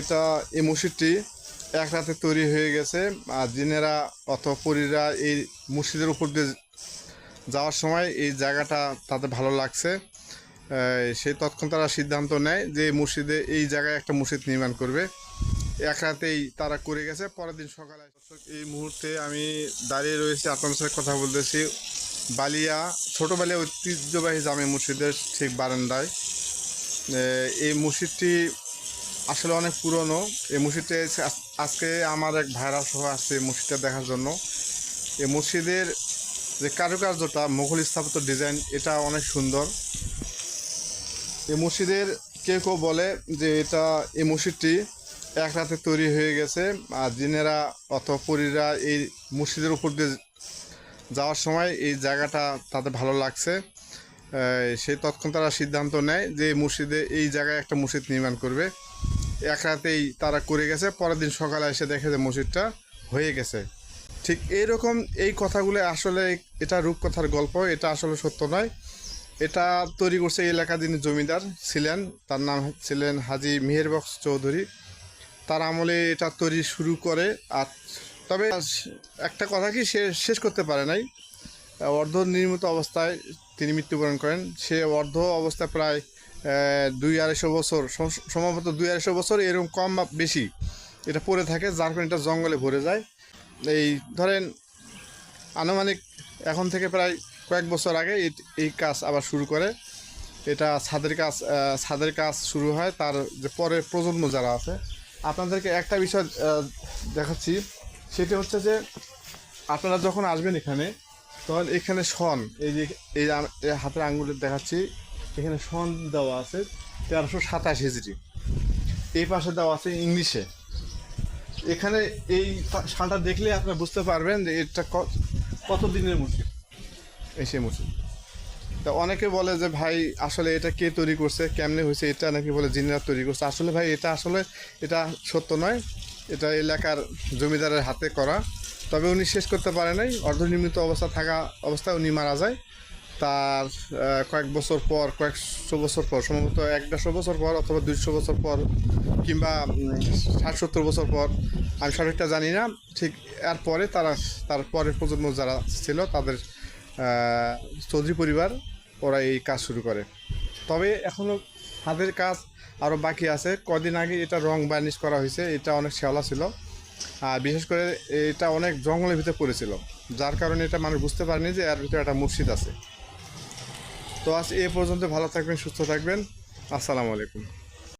এটা এই মসজিদটি এক রাতে তৈরি হয়ে গেছে। আর জিনেরা অথবা পরীরা এই মসজিদের উপর দিয়ে যাওয়ার সময় এই জায়গাটা তাতে ভালো লাগছে। সেই তৎক্ষণ তারা সিদ্ধান্ত নেয় যে মসজিদে এই জায়গায় একটা মসজিদ নির্মাণ করবে। এক রাতেই তারা করে গেছে। পরের দিন সকালে এই মুহূর্তে আমি দাঁড়িয়ে রয়েছি। আপনাদের সাথে কথা বলতেছি। বালিয়া ছোট বালিয়া ঐতিহ্যবাহী জামে মসজিদের ঠিক বারান্দায়। এই মসজিদটি আসলে অনেক পুরনো। এই আজ- আজকে আমার এক ভাইরাস হয়ে আসছে এই মসজিদটা দেখার জন্য। এই মসজিদের যে কারুকার্যটা, মুঘল স্থাপত্য ডিজাইন, এটা অনেক সুন্দর। এই মসজিদের কেউ কেউ বলে যে এটা এই মসজিদটি এক রাতে তৈরি হয়ে গেছে। আর জিনেরা অথবা পরীরা এই মসজিদের উপর দিয়ে যাওয়ার সময় এই জায়গাটা তাদের ভালো লাগছে। সেই তৎক্ষণ তারা সিদ্ধান্ত নেয় যে মসজিদে এই জায়গায় একটা মসজিদ নির্মাণ করবে। এক রাতেই তারা করে গেছে, পরের দিন সকালে এসে দেখে যে মসজিদটা হয়ে গেছে। ঠিক এইরকম এই কথাগুলো আসলে এটা রূপকথার গল্প, এটা আসলে সত্য নয়। এটা তৈরি করছে এই এলাকার যিনি জমিদার ছিলেন, তার নাম ছিলেন হাজি মেহেরবক্স চৌধুরী। তার আমলে এটা তৈরি শুরু করে, আর তবে একটা কথা কি সে শেষ করতে পারে নাই। অর্ধ নির্মিত অবস্থায় তিনি মৃত্যুবরণ করেন। সে অর্ধ অবস্থায় প্রায় দুই আড়াইশো বছর, সম- সম্ভবত দুই আড়াইশো বছর এরকম কম বা বেশি এটা পড়ে থাকে, যার কারণে এটা জঙ্গলে ভরে যায়। এই ধরেন, আনুমানিক এখন থেকে প্রায় কয়েক বছর আগে এই- কাজ আবার শুরু করে। এটা ছাদের কাজ ছাদের কাজ শুরু হয় তার যে পরের প্রজন্ম যারা আছে। আপনাদেরকে একটা বিষয় দেখাচ্ছি, সেটি হচ্ছে যে আপনারা যখন আসবেন এখানে, তখন এখানে সন এই যে, এই হাতের আঙ্গুলে দেখাচ্ছি। এখানে সন দেওয়া আছে তেরোশো সাতাশ হিজড়ি এই পাশে দেওয়া আছে ইংলিশে। এখানে এই সালটা দেখলে আপনারা বুঝতে পারবেন যে এটা কত দিনের মসজিদ এই সেই তা অনেকে বলে যে, ভাই, আসলে এটা কে তৈরি করছে? কেমনে হয়েছে? এটা নাকি বলে জিনিরা তৈরি করছে। আসলে ভাই, এটা আসলে এটা সত্য নয়। এটা এলাকার জমিদারের হাতে করা। তবে উনি শেষ করতে পারে নাই। অর্ধনির্মিত অবস্থা থাকা অবস্থায় উনি মারা যায়। তার কয়েক বছর পর, কয়েকশো বছর পর, সম্ভবত এক দেড়শো বছর পর অথবা দুইশো বছর পর, কিংবা ষাট সত্তর বছর পর, আমি সঠিকটা জানি না। ঠিক এর পরে তারা, তার পরের প্রজন্ম যারা ছিল, তাদের চৌধুরী পরিবার, ওরা এই কাজ শুরু করে। তবে এখনও হাতের কাজ আরও বাকি আছে। কদিন আগে এটা রং বার্নিশ করা হয়েছে, এটা অনেক শ্যাওলা ছিল। আর বিশেষ করে এটা অনেক জঙ্গলের ভিতরে পড়েছিল। যার কারণে এটা মানুষ বুঝতে পারেনি যে এর ভিতরে একটা মসজিদ আছে। তো আজ এ পর্যন্ত ভালো থাকবেন সুস্থ থাকবেন। আসসালামু আলাইকুম।